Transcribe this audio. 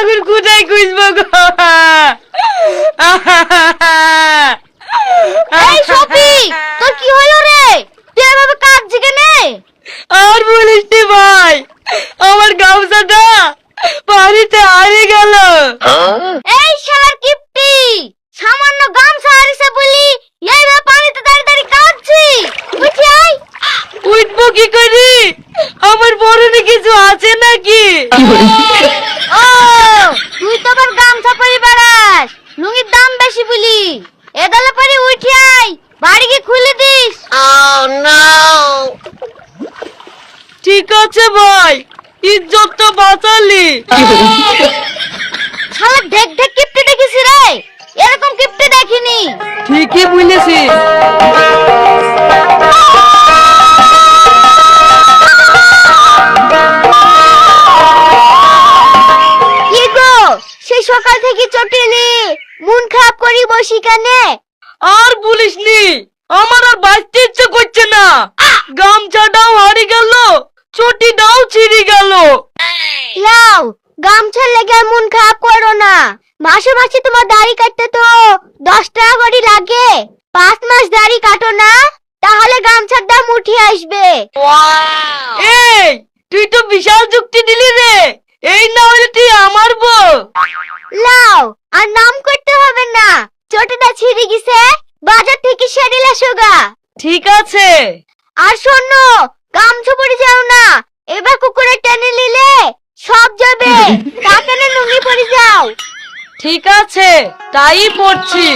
এখন কোথায় খুঁজবো গো? এই তোর কি হলো রে? তুই এভাবে কাঁদছি কেনে? আর বলিস নি ভাই আমার গামছাটা পানিতে হারিয়ে গেল। এই শালার কিপটি সামান্য গামছা হারিয়েছে বলি এইভাবে পানিতে দাঁড়িয়ে দাঁড়িয়ে কাঁদছি উঠে আয় উঠবো কি করি? আমার বড় কিছু আছে নাকি? ঠিক আছে ভাই ইজ্জত তো বাঁচালি। শালা ঢেক ঢেক কিপটি দেখেছি রে এরকম কিপটি দেখিনি। ঠিকই বলেছিস। কি গো সেই সকাল থেকে চটিলি মন খারাপ করি বসি কানে? আর বলিস নি আমার আর বাঁচতে ইচ্ছে করছে না। গামছাটাও হারিয়ে গেল। চটিটাও ছিঁড়ে গেল। লাও গামছা লেগে মন খারাপ করো না। মাসে মাসে তোমার দাড়ি কাটতে তো দশ টাকা করে লাগে। পাঁচ মাস দাড়ি কাটো না তাহলে গামছার দাম উঠে আসবে। এই তুই তো বিশাল যুক্তি দিলি রে। এই না হলে তুই আমার বউ। লাও আর নাম করতে হবে না। চটিটা ছিঁড়ে গেছে বাজার থেকে সেরিলা সোগা ঠিক আছে। আর শোনো এবার কুকুরে টেনে নিলে সব যাবে। কাকানে নুনি পড়ে যাও। ঠিক আছে তাই পড়ছি